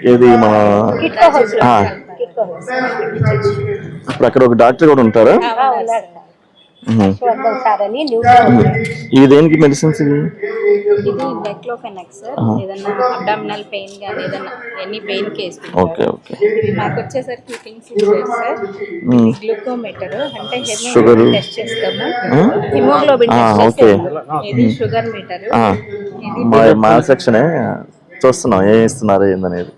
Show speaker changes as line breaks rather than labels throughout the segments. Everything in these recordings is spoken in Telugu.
ఇది ఏది మన అక్కడ ఒక డాక్టర్ కూడా ఉంటారా? ఇవి దేనికి మెడిసిన్స్
ఇది డెక్లోఫెనక్ సార్. ఏదన్నా అబ్డామినల్ పెయిన్ కానీ ఏదన్నా any pain case
okay okay.
మాకు వచ్చేసరికి ఇచ్చారు సార్.
మ్మ్.
గ్లూకోమీటర్. అంటే. హిమోగ్లోబిన్ టెస్ట్ చేస్తాము.
మ్మ్?
Hemoglobin
okay.
చేస్తాము. ఇది షుగర్ మీటర్.
ఆ, మా మా సెక్షనే చూస్తున్నాం ఏం ఇస్తున్నారు ఏందనేది.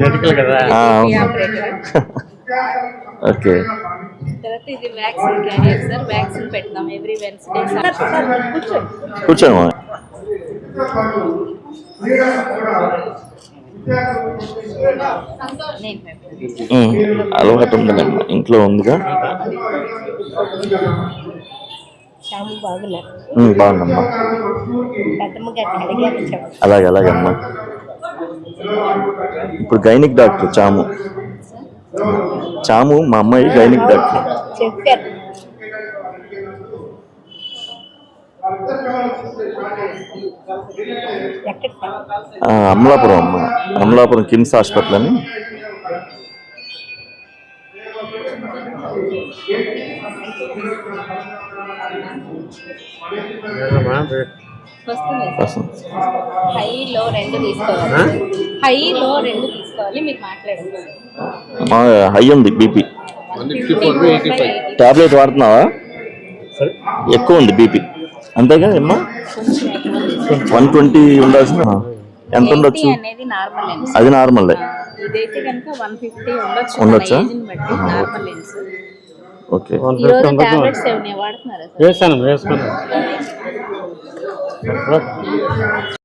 మెడికల్ కదా.
ఆ,
ఇది ఆపరేటర్.
ఓకే
తర్వాత ఇది వ్యాక్సిన్ క్యారియర్ సార్ వ్యాక్సిన్ పెడతాం ఎవ్రీ వెన్స్డే కూర్చోండి.
అలవాటు ఉందండి ఇంట్లో ఉందిగా. బాగుందమ్మా. అలాగే అలాగే అమ్మా. ఇప్పుడు గైనిక్ డాక్టర్ చాము. చాము మా అమ్మాయి గైనిక్ డాక్టర్ అమలాపురం అమ్మ. అమలాపురం కిమ్స్ హాస్పిటల్ అని
వస్తుంది సార్
వస్తుంది.
హై లో రెండు తీసుకోవాలి. హై లో రెండు తీసుకోవాలి మీరు మాట్లాడండి.
హై ఉంది బీపీ. టాబ్లెట్ వాడుతున్నావా? ఎక్కువ ఉంది బీపీ. అంతేగా అమ్మా? వన్ ట్వంటీ ఉండాల్సిన ఎంత ఉండొచ్చు?
అనేది నార్మల్ లెన్స్.
అది నార్మల్
ఉండొచ్చు.
ఓకే.
వేసాను వేసుకున్నాను. 你们喝你
们喝